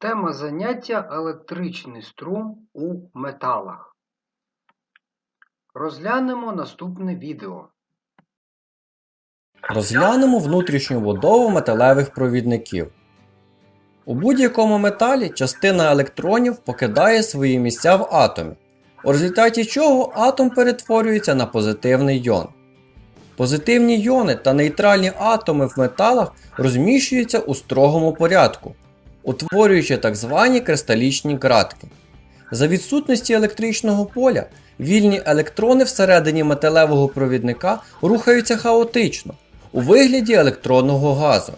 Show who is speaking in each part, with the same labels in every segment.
Speaker 1: Тема заняття електричний струм у металах. Розглянемо наступне відео.
Speaker 2: Розглянемо внутрішню будову металевих провідників. У будь-якому металі частина електронів покидає свої місця в атомі, у результаті чого атом перетворюється на позитивний йон. Позитивні йони та нейтральні атоми в металах розміщуються у строгому порядку, утворюючи так звані кристалічні ґратки. За відсутності електричного поля, вільні електрони всередині металевого провідника рухаються хаотично у вигляді електронного газу.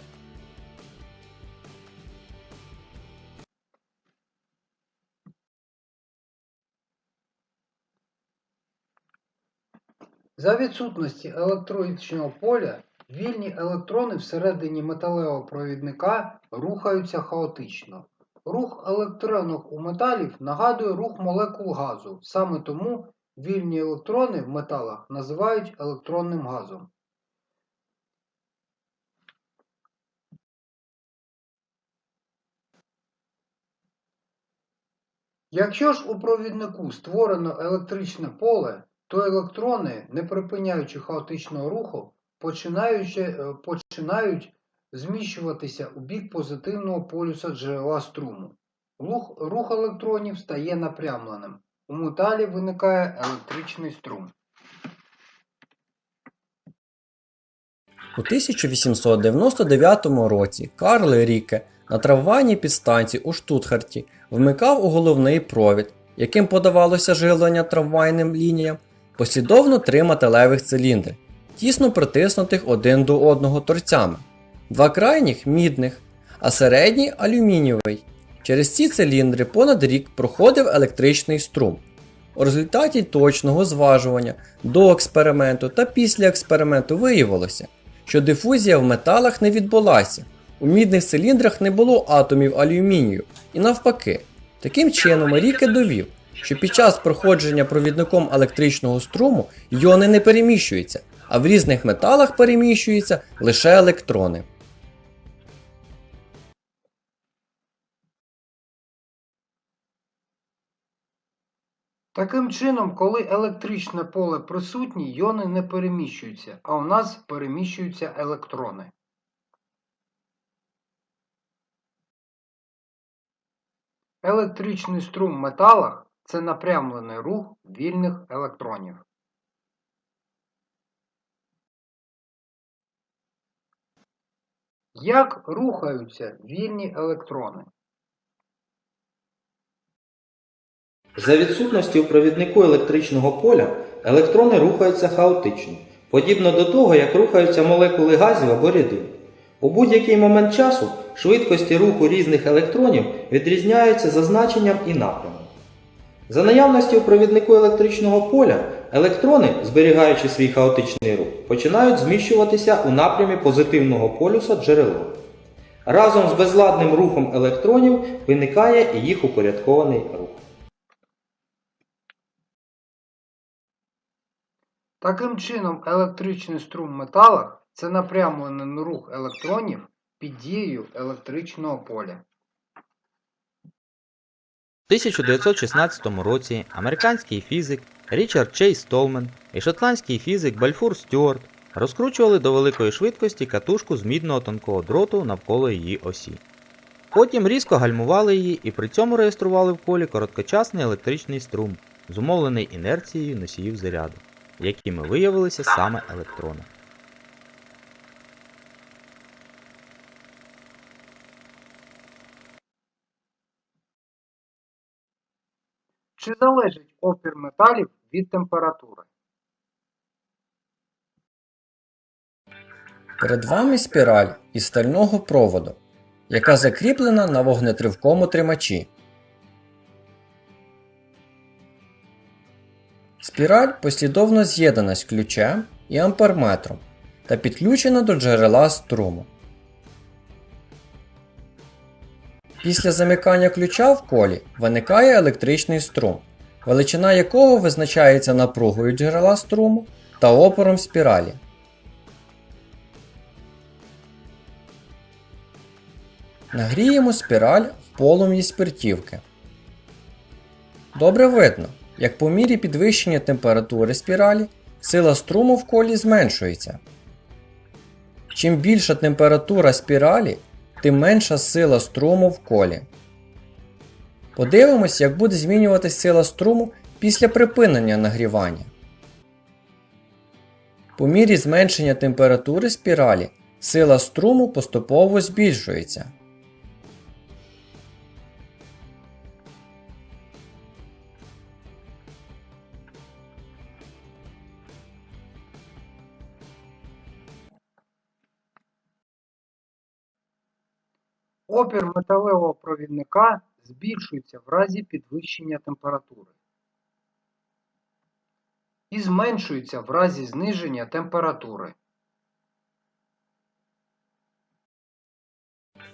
Speaker 1: За відсутності електричного поля вільні електрони всередині металевого провідника рухаються хаотично. Рух електронів у металів нагадує рух молекул газу. Саме тому вільні електрони в металах називають електронним газом. Якщо ж у провіднику створено електричне поле, то електрони, не припиняючи хаотичного руху, починають зміщуватися у бік позитивного полюса джерела струму. Рух, електронів стає напрямленим. У металі виникає електричний струм.
Speaker 2: У 1899 році Карл Ріке на трамвайній підстанції у Штутгарті вмикав у головний провід, яким подавалося живлення трамвайним лініям, послідовно три металевих циліндри, тісно притиснутих один до одного торцями, два крайніх мідних, а середній алюмінієвий. Через ці циліндри понад рік проходив електричний струм. У результаті точного зважування до експерименту та після експерименту виявилося, що дифузія в металах не відбулася. У мідних циліндрах не було атомів алюмінію, і навпаки. Таким чином Ріке довів, що під час проходження провідником електричного струму йони не переміщуються, а в різних металах переміщуються лише електрони.
Speaker 1: Таким чином, коли електричне поле присутнє, йони не переміщуються, а у нас переміщуються електрони. Електричний струм в металах це напрямлений рух вільних електронів. Як рухаються вільні електрони?
Speaker 3: За відсутності у провіднику електричного поля електрони рухаються хаотично, подібно до того, як рухаються молекули газів або рідин. У будь-який момент часу швидкості руху різних електронів відрізняються за значенням і напрямом. За наявності у провіднику електричного поля електрони, зберігаючи свій хаотичний рух, починають зміщуватися у напрямі позитивного полюса джерела. Разом з безладним рухом електронів виникає і їх упорядкований рух.
Speaker 1: Таким чином, електричний струм в металах це напрямлений рух електронів під дією електричного поля.
Speaker 4: У 1916 році американський фізик Річард Чейз Столмен і шотландський фізик Бальфур Стюарт розкручували до великої швидкості катушку з мідного тонкого дроту навколо її осі. Потім різко гальмували її і при цьому реєстрували в колі короткочасний електричний струм, зумовлений інерцією носіїв заряду, якими виявилися саме електрони.
Speaker 1: Чи залежить опір металів від температури?
Speaker 2: Перед вами спіраль із стального проводу, яка закріплена на вогнетривкому тримачі. Спіраль послідовно з'єднана з ключем і амперметром та підключена до джерела струму. Після замикання ключа в колі виникає електричний струм, величина якого визначається напругою джерела струму та опором спіралі. Нагріємо спіраль в полум'ї спиртівки. Добре видно, як по мірі підвищення температури спіралі сила струму в колі зменшується. Чим більша температура спіралі, тим менша сила струму в колі. Подивимось, як буде змінюватись сила струму після припинення нагрівання. По мірі зменшення температури спіралі сила струму поступово збільшується.
Speaker 1: Опір металевого провідника збільшується в разі підвищення температури і зменшується в разі зниження температури.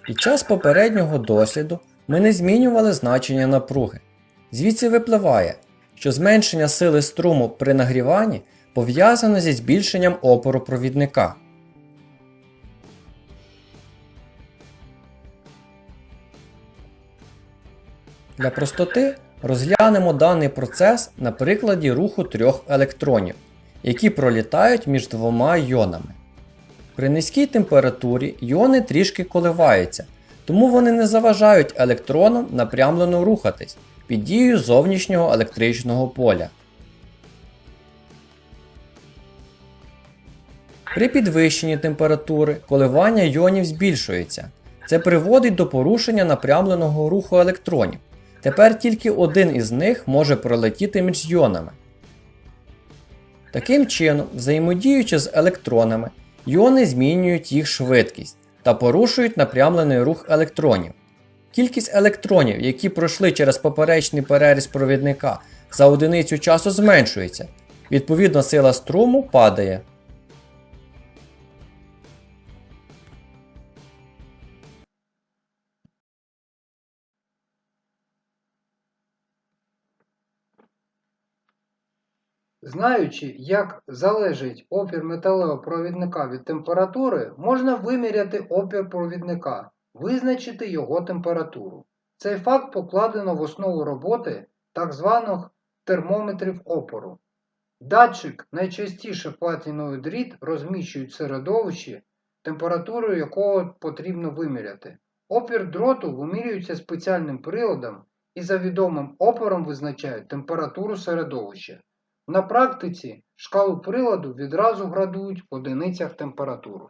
Speaker 2: Під час попереднього досліду ми не змінювали значення напруги. Звідси випливає, що зменшення сили струму при нагріванні пов'язане зі збільшенням опору провідника. Для простоти розглянемо даний процес на прикладі руху трьох електронів, які пролітають між двома йонами. При низькій температурі йони трішки коливаються, тому вони не заважають електронам напрямлено рухатись під дією зовнішнього електричного поля. При підвищенні температури коливання йонів збільшується. Це приводить до порушення напрямленого руху електронів. Тепер тільки один із них може пролетіти між йонами. Таким чином, взаємодіючи з електронами, Йони змінюють їх швидкість та порушують напрямлений рух електронів. Кількість електронів, які пройшли через поперечний переріз провідника за одиницю часу зменшується. Відповідно, сила струму падає.
Speaker 1: Знаючи, як залежить опір металевого провідника від температури, можна виміряти опір провідника, визначити його температуру. Цей факт покладено в основу роботи так званих термометрів опору. Датчик, найчастіше платіновий дріт, розміщують в середовищі, температуру якого потрібно виміряти. Опір дроту вимірюється спеціальним приладом і за відомим опором визначають температуру середовища. На практиці шкалу приладу відразу градують в одиницях температуру.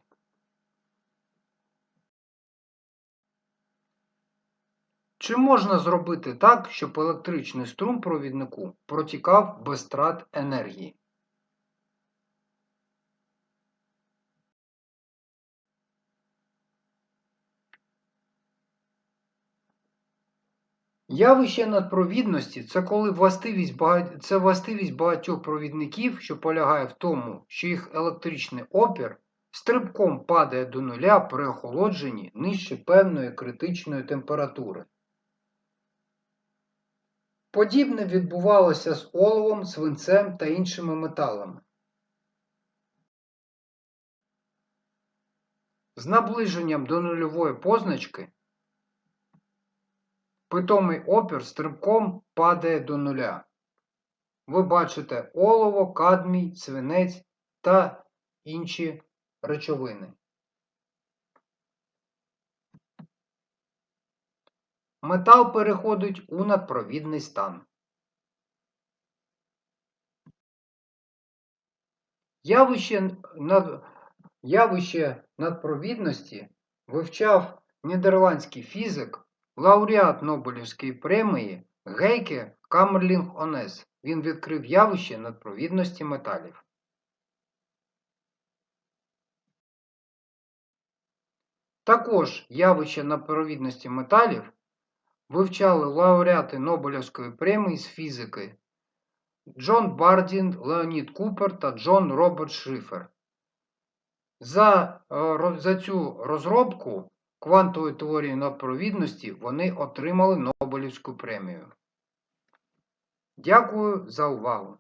Speaker 1: Чи можна зробити так, щоб електричний струм провіднику протікав без страт енергії? Явище надпровідності це коли властивість бага- це властивість багатьох провідників, що полягає в тому, що їх електричний опір стрибком падає до нуля при охолодженні нижче певної критичної температури. Подібне відбувалося з оловом, свинцем та іншими металами. З наближенням до нульової позначки питомий опір стрибком падає до нуля. Ви бачите олово, кадмій, свинець та інші речовини. Метал переходить у надпровідний стан. Явище, над... Явище надпровідності вивчав нідерландський фізик, лауреат Нобелівської премії Гейке Камерлінг Онес. Він відкрив явище надпровідності металів. Також явище надпровідності металів вивчали лауреати Нобелівської премії з фізики Джон Бардін, Леонід Купер та Джон Роберт Шрифер. За, е, за цю розробку квантової теорії надпровідності вони отримали Нобелівську премію. Дякую за увагу!